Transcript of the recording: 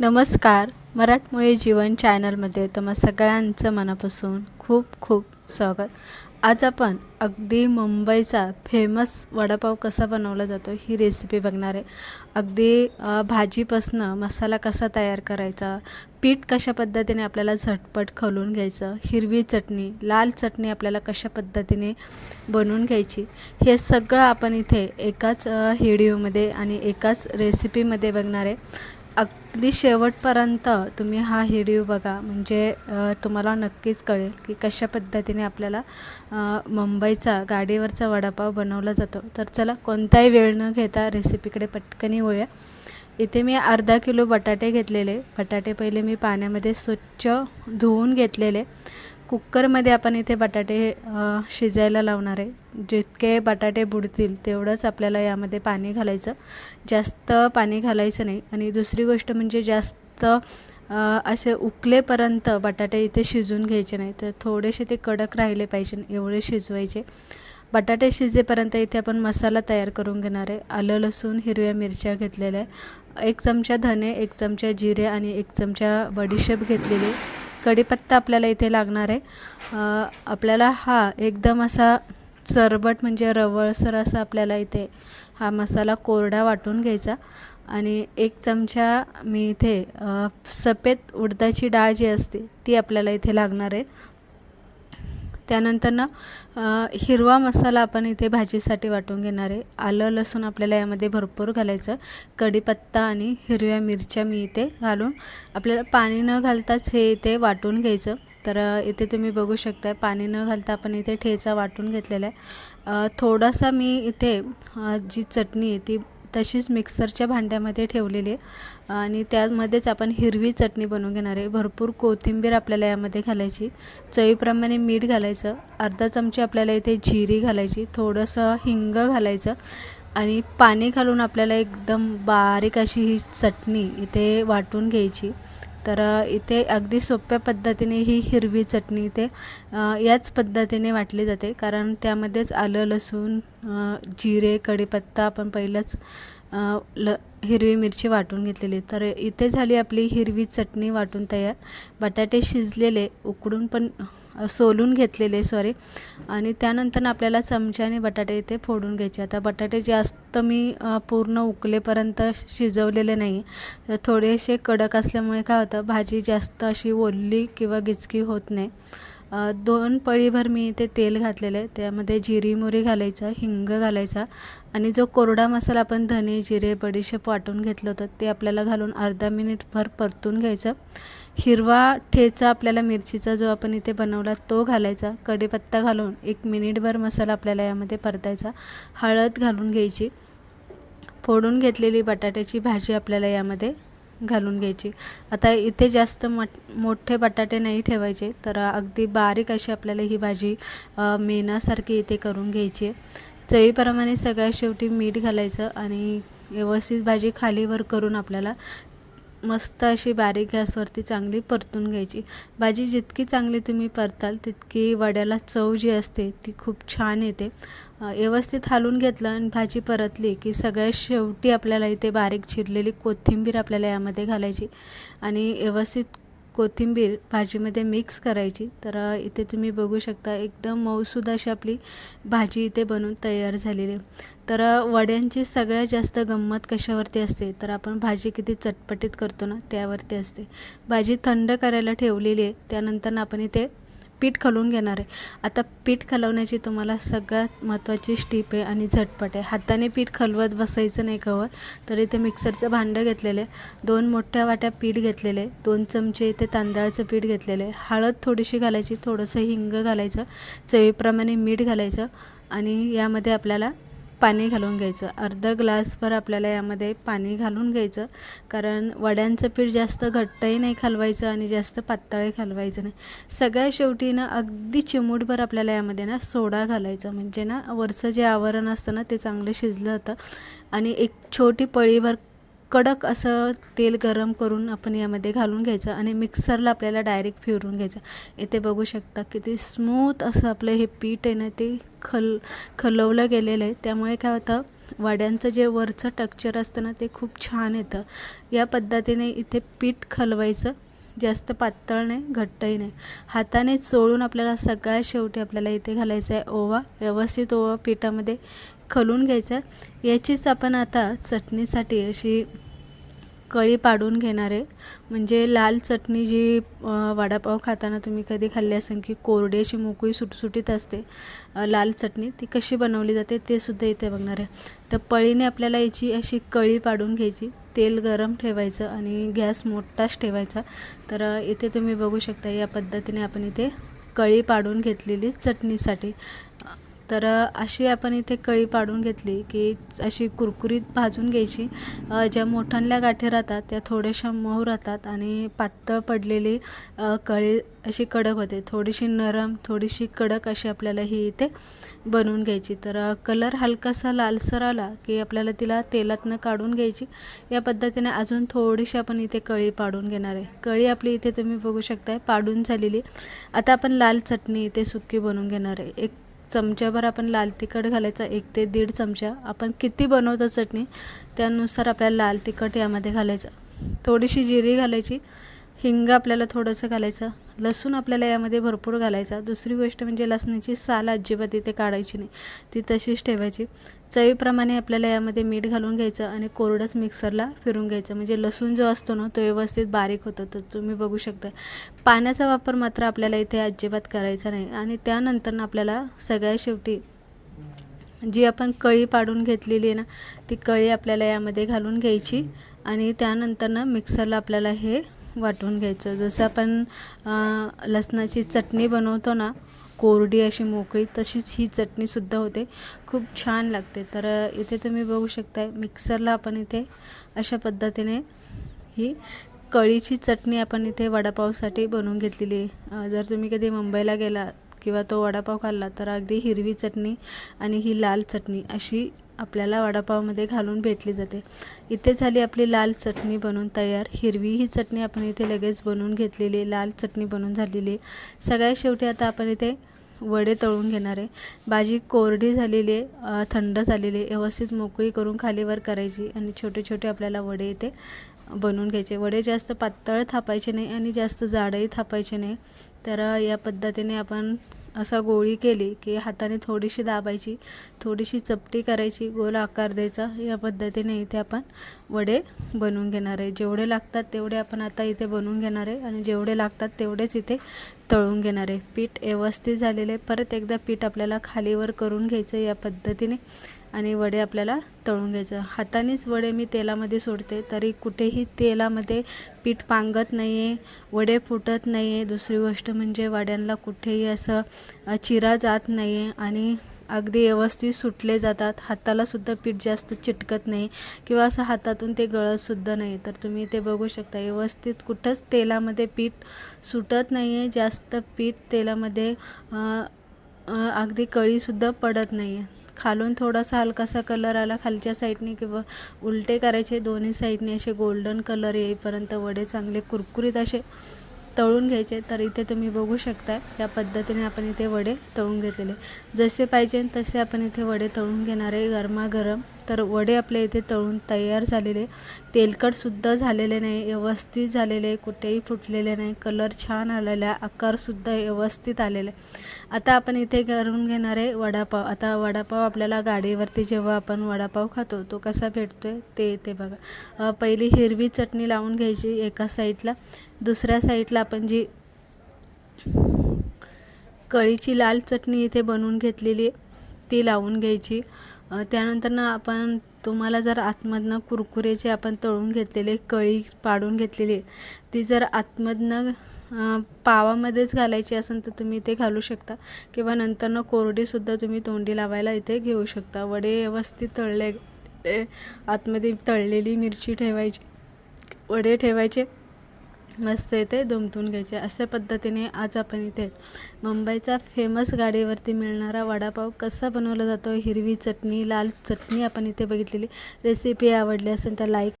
नमस्कार. मराठमोळी जीवन चॅनलमध्ये तुम्हा सगळ्यांचं मनापासून खूप खूप स्वागत. आज आपण अगदी मुंबईचा फेमस वडापाव कसा बनवला जातो ही रेसिपी बघणार आहे. अगदी भाजीपासनं मसाला कसा तयार करायचा पीठ कशा पद्धतीने आपल्याला झटपट खलून घ्यायचं हिरवी चटणी लाल चटणी आपल्याला कशा पद्धतीने बनवून घ्यायची हे सगळं आपण इथे एकाच व्हिडिओमध्ये आणि एकाच रेसिपीमध्ये बघणार आहे. अगदी शेवटपर्यंत तुम्ही हा हिडिओ बघा. म्हणजे तुम्हाला नक्कीच कळेल की कशा पद्धतीने आपल्याला मुंबईचा गाडीवरचा वडापाव बनवला जातो. तर चला कोणताही वेळ न घेता रेसिपीकडे पटकनी येऊया. इथे मी अर्धा किलो बटाटे घेतलेले. बटाटे पहिले मी पाण्यामध्ये स्वच्छ धुवून घेतलेले. कुकरमध्ये आपण इथे बटाटे शिजायला लावणार आहे. जितके बटाटे बुडतील तेवढंच आपल्याला यामध्ये पाणी घालायचं. जास्त पाणी घालायचं नाही. आणि दुसरी गोष्ट म्हणजे जास्त असे उकलेपर्यंत बटाटे इथे शिजून घ्यायचे नाही. तर थोडेसे ते कडक राहिले पाहिजे एवढे शिजवायचे. बटाटे शिजेपर्यंत इथे आपण मसाला तयार करून घेणार आहे. आलं लसूण हिरव्या मिरच्या घेतलेल्या आहे. एक चमचा धने एक चमचा जिरे आणि एक चमचा बडीशेप घेतलेली कढीपत्ता आपल्याला इथे लागणार आहे. आपल्याला हा एकदम असा सरबट म्हणजे रवळसर असा आपल्याला इथे हा मसाला कोरडा वाटून घ्यायचा. आणि एक चमचा मी इथे सफेद उडदाची डाळ जी असते ती आपल्याला इथे लागणार आहे. त्यानंतर ना हिरवा मसाला आपण इथे भाजीसाठी वाटून घेणार आहे. आलं लसूण आपल्याला यामध्ये भरपूर घालायचं कढीपत्ता आणि हिरव्या मिरच्या मी इथे घालून आपल्याला पाणी न घालताच हे इथे वाटून घ्यायचं. तर इथे तुम्ही बघू शकता पाणी न घालता आपण इथे ठेचा वाटून घेतलेला आहे. थोडासा मी इथे जी चटणी आहे ती तशीच मिक्सरच्या भांड्यामध्ये ठेवलेली आहे. आणि त्यामध्येच आपण हिरवी चटणी बनवून घेणार आहे. भरपूर कोथिंबीर आपल्याला यामध्ये घालायची. चवीप्रमाणे मीठ घालायचं. अर्धा चमची आपल्याला इथे जिरी घालायची. थोडंसं हिंग घालायचं. आणि पाणी घालून आपल्याला एकदम बारीक अशी ही चटणी इथे वाटून घ्यायची. तर इथे अगदी सोप्या पद्धतीने ही हिरवी चटणी इथे याच पद्धतीने वाटली जाते. कारण त्यामध्येच आलं लसूण जिरे कढीपत्ता आपण पहिलंच ल हिरवी मिरची वाटून घेतलेली. तर इथे झाली आपली हिरवी चटणी वाटून तयार. बटाटे शिजलेले उकडून पण सोलून घेतलेले सॉरी आणि त्यानंतर आपल्याला चमच्याने बटाटे इथे फोडून घ्यायचे. आता बटाटे जास्त मी पूर्ण उकलेपर्यंत शिजवलेले नाही. तर थोडेसे कडक असल्यामुळे काय होतं भाजी जास्त अशी ओलली किंवा गिचकी होत नाही. दोन पळीभर मी इथे तेल घातलेलं आहे. त्यामध्ये जिरी मोरी घालायचं हिंग घालायचा आणि जो कोरडा मसाला आपण धने जिरे बडीशेप वाटून घेतलं होतं ते आपल्याला घालून अर्धा मिनिटभर परतून घ्यायचं. हिरवा ठेचा आपल्याला मिरचीचा जो आपण इथे बनवला तो घालायचा. कढीपत्ता घालून एक मिनिटभर मसाला आपल्याला यामध्ये परतायचा. हळद घालून घ्यायची. फोडून घेतलेली बटाट्याची भाजी आपल्याला यामध्ये घालून घ्यायची. आता इथे जास्त मोठे बटाटे नाही ठेवायचे तर अगदी बारीक अशी आपल्याला ही भाजी मेणासारखी इथे करून घ्यायची आहे. चवीप्रमाणे सगळ्यात शेवटी मीठ घालायचं आणि व्यवस्थित भाजी खालीवर करून आपल्याला मस्त अशी बारीक गॅसवरती चांगली परतून घ्यायची. भाजी जितकी चांगली तुम्ही परताल तितकी वड्याला चव जी असते ती खूप छान येते. व्यवस्थित हालून घेतलं आणि भाजी परतली की सगळ्यात शेवटी आपल्याला इथे बारीक चिरलेली कोथिंबीर आपल्याला यामध्ये घालायची आणि व्यवस्थित कोथिंबीर भाजीमध्ये मिक्स करायची. तर इथे तुम्ही बघू शकता एकदम मऊसूद अशी आपली भाजी इथे बनवून तयार झालेली आहे. तर वड्यांची सगळ्यात जास्त गंमत कशावरती असते? तर आपण भाजी किती चटपटीत करतो ना त्यावरती असते. भाजी थंड करायला ठेवलेली आहे त्यानंतर आपण इथे पीठ खलवून घेणार आहे. आता पीठ खालवण्याची तुम्हाला सगळ्यात महत्त्वाची स्टीप आहे आणि झटपट आहे. हाताने पीठ खलवत बसायचं नाही कवर तर इथे मिक्सरचं भांडं घेतलेलं आहे. दोन मोठ्या वाट्या पीठ घेतलेले आहे. दोन चमचे इथे तांदळाचं पीठ घेतलेलं आहे. हळद थोडीशी घालायची थोडंसं हिंग घालायचं चवीप्रमाणे मीठ घालायचं आणि यामध्ये आपल्याला पाणी घालून घ्यायचं. अर्धा ग्लासभर आपल्याला यामध्ये पाणी घालून घ्यायचं. कारण वड्यांचं पीठ जास्त घट्टही नाही खालवायचं आणि जास्त पातळही खालवायचं नाही. सगळ्या शेवटी ना अगदी चिमूटभर आपल्याला यामध्ये ना सोडा घालायचा. म्हणजे ना वरचं जे आवरण असतं ना ते चांगलं शिजलं जातं आणि एक छोटी पळीभर कडक असं तेल गरम करून आपण यामध्ये घालून घ्यायचं आणि मिक्सरला आपल्याला डायरेक्ट फिरून घ्यायचं. इथे बघू शकता किती स्मूथ असं आपलं हे पीठ आहे ना ते खल खलवलं गेलेलं आहे. त्यामुळे काय होतं वड्यांचं जे वरचं टेक्चर असतं ना ते खूप छान येतं. या पद्धतीने इथे पीठ खलवायचं. जास्त पातळ नाही घट्टही नाही. हाताने चोळून आपल्याला सगळ्यात शेवटी आपल्याला इथे घालायचा आहे ओवा. व्यवस्थित ओवा पिठामध्ये खलून घ्यायचं. याचीच आपण आता चटणीसाठी अशी कळी पाडून घेणार आहे. म्हणजे लाल चटणी जी वडापाव खाताना तुम्ही कधी खाल्ली असेल की कोरडी अशी मोकळी सुटसुटीत असते लाल चटणी ती कशी बनवली जाते ते सुद्धा इथे बघणार आहे. तर पळीने आपल्याला याची अशी कळी पाडून घ्यायची. तेल गरम ठेवायचं आणि गॅस मोठाच ठेवायचा. तर इथे तुम्ही बघू शकता या पद्धतीने आपण इथे कळी पाडून घेतलेली चटणीसाठी. तर अशी आपण इथे कळी पाडून घेतली की अशी कुरकुरीत भाजून घ्यायची. ज्या मोठ्यांल्या गाठी राहतात त्या थोड्याशा मऊ राहतात आणि पातळ पडलेली कळी अशी कडक होते. थोडीशी नरम थोडीशी कडक अशी आपल्याला ही इथे बनवून घ्यायची. तर कलर हलकासा लालसर आला की आपल्याला तिला तेलातनं काढून घ्यायची. या पद्धतीने अजून थोडीशी आपण इथे कळी पाडून घेणार आहे. कळी आपली इथे तुम्ही बघू शकताय पाडून झालेली. आता आपण लाल चटणी इथे सुकी बनवून घेणार आहे. एक चमच्याभर आपण लाल तिखट घालायचा एक ते दीड चमचा. आपण किती बनवतो चटणी त्यानुसार आपल्याला लाल तिखट यामध्ये घालायचं. थोडीशी जिरी घालायची. हिंग आपल्याला थोडंसं घालायचं. लसूण आपल्याला यामध्ये भरपूर घालायचा. दुसरी गोष्ट म्हणजे लसणाची साल अजिबात इथे काढायची नाही. ती तशीच ठेवायची. चवीप्रमाणे आपल्याला यामध्ये मीठ घालून घ्यायचं आणि कोरडंच मिक्सरला फिरून घ्यायचं. म्हणजे लसूण जो असतो ना तो व्यवस्थित बारीक होतो. तर तुम्ही बघू शकता. पाण्याचा वापर मात्र आपल्याला इथे अजिबात करायचा नाही. आणि त्यानंतर आपल्याला सगळ्या शेवटी जी आपण कळी पाडून घेतलेली आहे ना ती कळी आपल्याला यामध्ये घालून घ्यायची. आणि त्यानंतर ना मिक्सरला आपल्याला हे वाटून घ्यायचं. जसं आपण लसणाची चटणी बनवतो ना कोरडी अशी मोकळी तशीच ही चटणीसुद्धा होते. खूप छान लागते. तर इथे तुम्ही बघू शकता मिक्सरला आपण इथे अशा पद्धतीने ही कळीची चटणी आपण इथे वडापावसाठी बनवून घेतलेली आहे. जर तुम्ही कधी मुंबईला गेला किंवा तो वडापाव खाल्ला तर अगदी हिरवी चटणी आणि ही लाल चटणी अशी आपल्याला वडापावमध्ये घालून भेटली जाते. इथे झाली आपली लाल चटणी बनवून तयार. हिरवी ही चटणी आपण इथे लगेच बनवून घेतलेली लाल चटणी बनवून झालेली सगळ्यात शेवटी आता आपण इथे वडे तळून घेणार आहे. भाजी कोरडी झालेली आहे थंड झालेली आहे. व्यवस्थित मोकळी करून खालीवर करायची आणि छोटे छोटे आपल्याला वडे इथे बनवून घ्यायचे. वडे जास्त पातळ थापायचे नाही आणि जास्त जाडही थापायचे नाही. तर या पद्धतीने आपण असा गोळी केली की हाताने थोडीशी दाबायची थोडीशी चपटी करायची गोल आकार द्यायचा. या पद्धतीने इथे आपण वडे बनवून घेणार आहे. जेवढे लागतात तेवढे आपण आता इथे बनवून घेणार आहे आणि जेवढे लागतात तेवढेच इथे तळून घेणार आहे. पीठ व्यवस्थित झालेले परत एकदा पीठ आपल्याला खालीवर करून घ्यायचं या पद्धतीने. आणि वडे आपल्याला तळून घ्यायचं हातानेच वडे मी तेलामध्ये सोडते. तरी कुठेही तेलामध्ये पीठ पांगत नाही आहे वडे फुटत नाही आहे दुसरी गोष्ट म्हणजे वड्यांना कुठेही असं चिरा जात नाही आहे आणि अगदी व्यवस्थित सुटले जातात. हाताला सुद्धा पीठ जास्त चिटकत नाही किंवा असं हातातून ते गळत सुद्धा नाही. तर तुम्ही ते बघू शकता. व्यवस्थित कुठंच तेलामध्ये पीठ सुटत नाही आहे जास्त पीठ तेलामध्ये अगदी कळीसुद्धा पडत नाही आहे खालून थोडासा हलकासा कलर आला खालच्या साईडने किंवा उलटे करायचे दोन्ही साईडने असे गोल्डन कलर येईपर्यंत वडे चांगले कुरकुरीत असे तळून घ्यायचे. तर इथे तुम्ही बघू शकता या पद्धतीने आपण इथे वडे तळून घेतलेले. जसे पाहिजे तसे आपण इथे वडे तळून घेणार. आहे गरमागरम तर वडे आपले इथे तळून तयार झालेले. तेलकटसुद्धा झालेले नाही व्यवस्थित झालेले कुठेही फुटलेले नाही. कलर छान आलेला आकारसुद्धा व्यवस्थित आलेले. आता आपण इथे करून घेणार आहे वडापाव. आता वडापाव आपल्याला गाडीवरती जेव्हा आपण वडापाव खातो तो कसा भेटतो आहे ते येते बघा. पहिली हिरवी चटणी लावून घ्यायची एका साईडला. दुसऱ्या साईडला आपण जी कळीची लाल चटणी इथे बनवून घेतलेली ती लावून घ्यायची. त्यानंतर ना आपण तुम्हाला जर आतमधनं कुरकुरेचे आपण तळून घेतलेले कळी पाडून घेतलेली ती जर आतमधनं पावामध्येच घालायची असेल तर तुम्ही ते घालू शकता. किंवा नंतरनं कोरडीसुद्धा तुम्ही तोंडी लावायला इथे घेऊ शकता. वडे व्यवस्थित तळले आतमध्ये तळलेली मिरची ठेवायची वडे ठेवायचे. मस्त इथे दुमतून घ्यायचे. अशा पद्धतीने आज आपण इथे मुंबईचा फेमस गाडीवरती मिळणारा वडापाव कसा बनवला जातो? हिरवी चटणी लाल चटणी आपण इथे बघितलेली. रेसिपी आवडली असेल तर लाईक